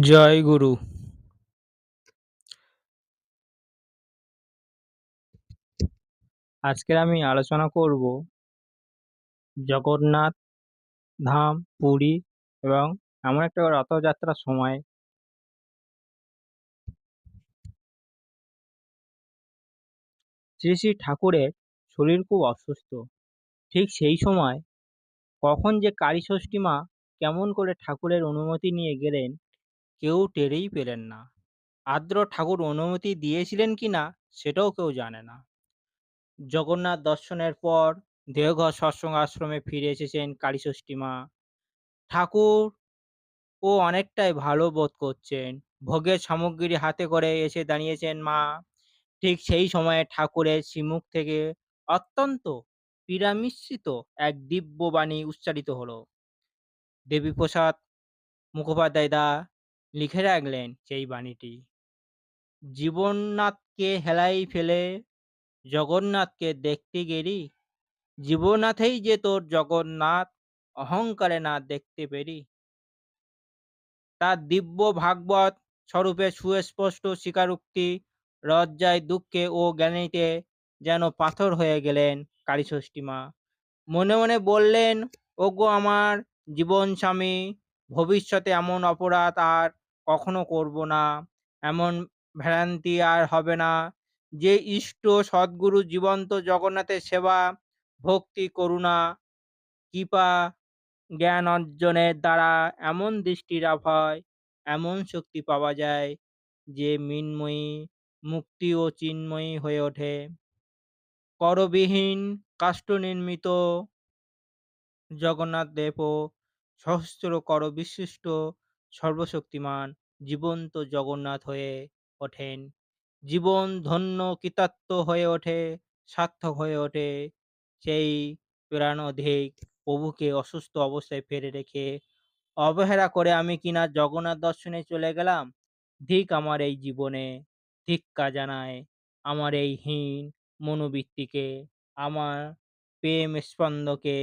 জয় গুরু। আজকের আমি আলোচনা করব জগন্নাথ ধাম, পুরী এবং এমন একটা রথযাত্রার সময়। শ্রী শ্রী ঠাকুরের শরীর খুব অসুস্থ। ঠিক সেই সময় কখন যে কালী ষষ্ঠী মা কেমন করে ঠাকুরের অনুমতি নিয়ে গেলেন কেউ টেরেই পেলেন না। আদ্র ঠাকুর অনুমতি দিয়েছিলেন কিনা সেটাও কেউ জানে না। জগন্নাথ দর্শনের পর দেওঘর সৎসঙ্গ আশ্রমে ফিরে এসেছেন কালীষষ্ঠী মা। ঠাকুর ও অনেকটাই ভালো বোধ করছেন। ভোগের সামগ্রী হাতে করে এসে দাঁড়িয়েছেন মা। ঠিক সেই সময়ে ঠাকুরের শ্রীমুখ থেকে অত্যন্ত পীড়ামিশ্রিত এক দিব্য বাণী উচ্চারিত হলো। দেবীপ্রসাদ মুখোপাধ্যায় দা লিখে রাখলেন সেই বাণীটি। জীবননাথকে হেলাই ফেলে জগন্নাথকে দেখতে গেলি জীবনাথেই যে তোর জগন্নাথ, অহংকারে না দেখতে পেরি তার দিব্য ভাগবত স্বরূপে সুস্পষ্ট স্বীকারোক্তি লজ্জায় দুঃখে ও জ্ঞানীতে যেন পাথর হয়ে গেলেন কালীষষ্ঠী মা। মনে মনে বললেন, ওগো আমার জীবন স্বামী ভবিষ্যতে এমন অপরাধ আর কখনো করব না। এমন ভ্রান্তি আর হবে না যে, ইষ্ট, সদ্গুরু, জীবন্ত, জগন্নাথের সেবা, ভক্তি, করুণা, কৃপা, জ্ঞান অর্জনের দ্বারা এমন দৃষ্টির হয়, এমন শক্তি পাওয়া যায় যে, মিনময়ী, মুক্তি ও চিন্ময়ী হয়ে ওঠে। করবিহীন কাষ্ঠ নির্মিত জগন্নাথ দেবও সহস্র কর বিশিষ্ট সর্বশক্তিমান। জীবন্ত জগন্নাথ হয়ে ওঠেন। জীবন ধন্য কৃতার্থ হয়ে ওঠে, সার্থক হয়ে ওঠে। সেই প্রাণাধিক প্রভুকে অসুস্থ অবস্থায় ফেলে রেখে অবহেলা করে আমি কিনা জগন্নাথ দর্শনে চলে গেলাম? ধিক আমার এই জীবনে ধিক্কা জানায় আমার এই হীন মনোবৃত্তিকে, আমার প্রেম স্পন্দকে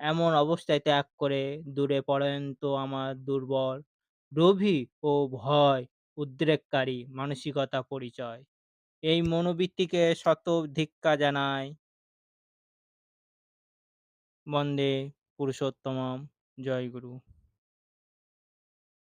এমন অবস্থায় ত্যাগ করে দূরে পড়ন্ত আমার দুর্বল রভি ও ভয়, উদ্রেককারী মানসিকতা পরিচয়। এই মনোবৃত্তিকে শত ধিক্কা জানায় বন্দে পুরুষোত্তম জয় গুরু।